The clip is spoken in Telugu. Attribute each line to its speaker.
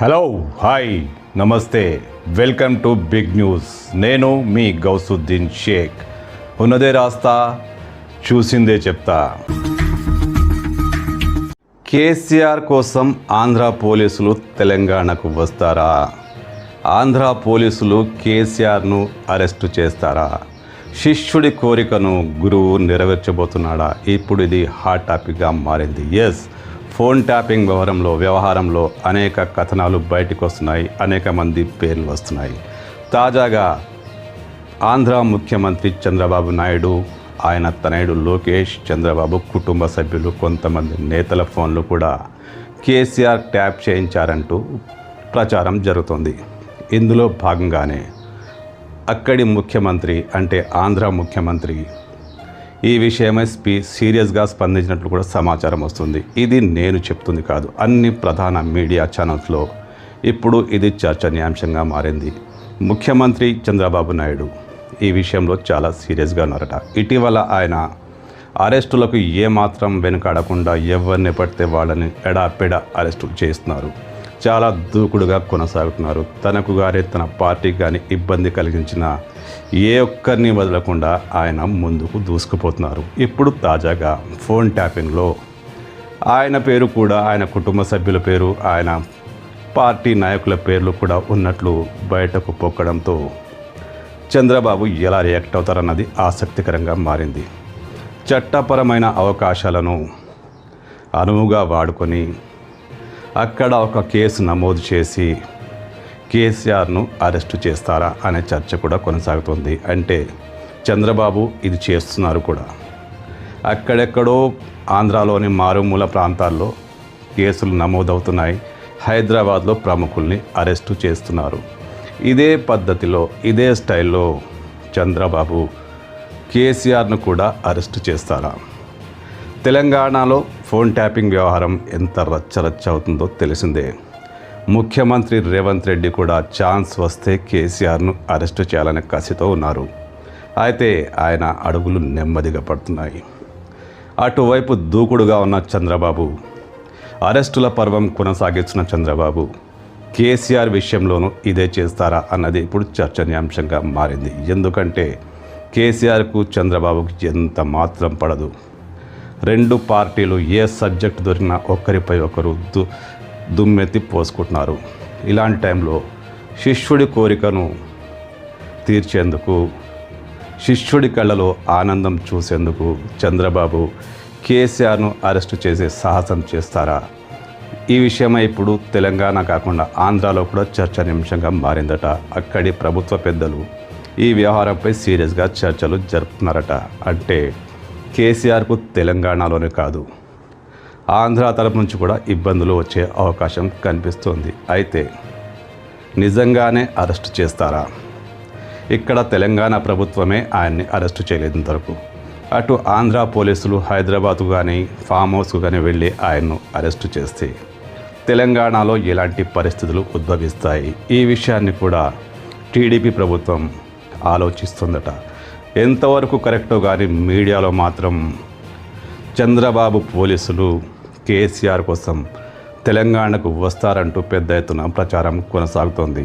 Speaker 1: Hello hi namaste welcome to big news నేను మీ గౌసుద్దీన్ షేక్. ఉన్నదే రాస్తా చూసిందే చెప్తా. కేసీఆర్ కోసం ఆంధ్ర పోలీసులు తెలంగాణకు వస్తారా? ఆంధ్ర పోలీసులు కేసీఆర్ను అరెస్టు చేస్తారా? శిష్యుడి కోరికను గురువు నెరవేర్చబోతున్నాడా? ఇప్పుడు ఇది హాట్ టాపిక్గా మారింది. ఎస్ ఫోన్ ట్యాపింగ్ వ్యవహారంలో వ్యవహారంలో అనేక కథనాలు బయటకు వస్తున్నాయి అనేక మంది పేర్లు వస్తున్నాయి. తాజాగా ఆంధ్ర ముఖ్యమంత్రి చంద్రబాబు నాయుడు ఆయన తనయుడు లోకేష్ చంద్రబాబు కుటుంబ సభ్యులు కొంతమంది నేతల ఫోన్లు కూడా కేసీఆర్ ట్యాప్ చేయించారంటూ ప్రచారం జరుగుతోంది. ఇందులో భాగంగానే అక్కడి ముఖ్యమంత్రి అంటే ఆంధ్ర ముఖ్యమంత్రి ఈ విషయమై స్పీ సీరియస్గా స్పందించినట్లు కూడా సమాచారం వస్తుంది. ఇది నేను చెప్తుంది కాదు. అన్ని ప్రధాన మీడియా ఛానల్స్లో ఇప్పుడు ఇది చర్చనీయాంశంగా మారింది. ముఖ్యమంత్రి చంద్రబాబు నాయుడు ఈ విషయంలో చాలా సీరియస్గా ఉన్నారట. ఇటీవల ఆయన అరెస్టులకు ఏమాత్రం వెనుకాడకుండా ఎవరిని పడితే వాళ్ళని ఎడాపెడ అరెస్టులు చేస్తున్నారు. చాలా దూకుడుగా కొనసాగుతున్నారు. తనకు గారే తన పార్టీకి కానీ ఇబ్బంది కలిగించిన ఏ ఒక్కరిని వదలకుండా ఆయన ముందుకు దూసుకుపోతున్నారు. ఇప్పుడు తాజాగా ఫోన్ ట్యాపింగ్లో ఆయన పేరు కూడా ఆయన కుటుంబ సభ్యుల పేరు ఆయన పార్టీ నాయకుల పేర్లు కూడా ఉన్నట్లు బయటకు పొక్కడంతో చంద్రబాబు ఎలా రియాక్ట్ అవుతారన్నది ఆసక్తికరంగా మారింది. చట్టపరమైన అవకాశాలను అనువుగా వాడుకొని అక్కడ ఒక కేసు నమోదు చేసి కేసీఆర్ను అరెస్టు చేస్తారా అనే చర్చ కూడా కొనసాగుతుంది. అంటే చంద్రబాబు ఇది చేస్తున్నారు కూడా. అక్కడెక్కడో ఆంధ్రాలోని మారుమూల ప్రాంతాల్లో కేసులు నమోదవుతున్నాయి. హైదరాబాద్లో ప్రముఖుల్ని అరెస్టు చేస్తున్నారు. ఇదే పద్ధతిలో ఇదే స్టైల్లో చంద్రబాబు కేసీఆర్ను కూడా అరెస్టు చేస్తారా? తెలంగాణలో ఫోన్ ట్యాపింగ్ వ్యవహారం ఎంత రచ్చరచ్చ అవుతుందో తెలిసిందే. ముఖ్యమంత్రి రేవంత్ రెడ్డి కూడా ఛాన్స్ వస్తే కేసీఆర్ను అరెస్టు చేయాలనే కసితో ఉన్నారు. అయితే ఆయన అడుగులు నెమ్మదిగా పడుతున్నాయి. అటువైపు దూకుడుగా ఉన్న చంద్రబాబు అరెస్టుల పర్వం కొనసాగిస్తున్న చంద్రబాబు కేసీఆర్ విషయంలోనూ ఇదే చేస్తారా అన్నది ఇప్పుడు చర్చనీయాంశంగా మారింది. ఎందుకంటే కేసీఆర్కు చంద్రబాబుకు ఎంత మాత్రం పడదు. రెండు పార్టీలు ఏ సబ్జెక్ట్ దొరికినా ఒకరిపై ఒకరు దు దుమ్మెత్తి పోసుకుంటున్నారు. ఇలాంటి టైంలో శిష్యుడి కోరికను తీర్చేందుకు శిష్యుడి కళ్ళలో ఆనందం చూసేందుకు చంద్రబాబు కేసీఆర్ను అరెస్టు చేసే సాహసం చేస్తారా? ఈ విషయమై ఇప్పుడు తెలంగాణ కాకుండా ఆంధ్రాలో కూడా చర్చనీయాంశంగా మారిందట. అక్కడి ప్రభుత్వ పెద్దలు ఈ వ్యవహారంపై సీరియస్గా చర్చలు జరుపుతున్నారట. అంటే కేసీఆర్కు తెలంగాణలోనే కాదు. ఆంధ్ర తరపు నుంచి కూడా ఇబ్బందులు వచ్చే అవకాశం కనిపిస్తోంది. అయితే నిజంగానే అరెస్టు చేస్తారా? ఇక్కడ తెలంగాణ ప్రభుత్వమే ఆయన్ని అరెస్టు చేయలేదు ఇంతవరకు. అటు ఆంధ్ర పోలీసులు హైదరాబాద్ కానీ ఫామ్ హౌస్కు కానీ వెళ్ళి ఆయన్ను అరెస్టు చేస్తే తెలంగాణలో ఎలాంటి పరిస్థితులు ఉద్భవిస్తాయి? ఈ విషయాన్ని కూడా టీడీపీ ప్రభుత్వం ఆలోచిస్తుందట. ఎంతవరకు కరెక్టో కానీ మీడియాలో మాత్రం చంద్రబాబు పోలీసులు కేసీఆర్ కోసం తెలంగాణకు వస్తారంటూ పెద్ద ఎత్తున ప్రచారం కొనసాగుతోంది.